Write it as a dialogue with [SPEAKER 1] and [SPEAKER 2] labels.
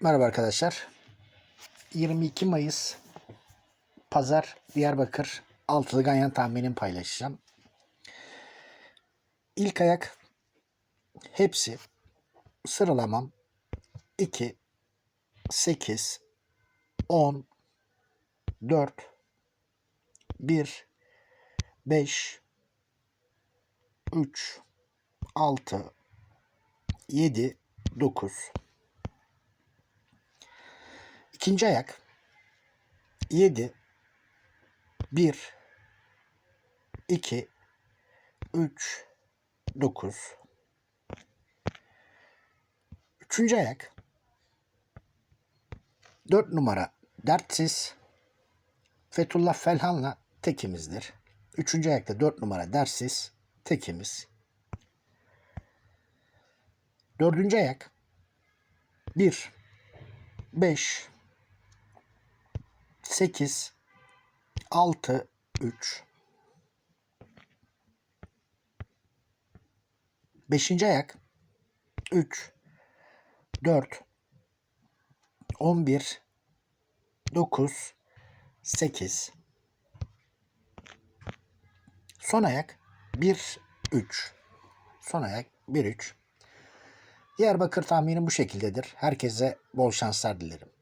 [SPEAKER 1] Merhaba arkadaşlar. 22 Mayıs Pazar Diyarbakır altılı ganyan tahminim paylaşacağım. İlk ayak hepsi sıralamam 2 8 10 4 1 5 3 6 7 9 İkinci ayak. 7 1 2 3 9 Üçüncü ayak. 4 numara. Dertsiz. Fethullah Felhan'la tekimizdir. Üçüncü ayakta 4 numara dersiz tekimiz. Dördüncü ayak. 1 5 8 6 3 Beşinci ayak. 3 4 11 9 8 Son ayak. 1 3 Son ayak. 1 3 Diyarbakır tahminim bu şekildedir. Herkese bol şanslar dilerim.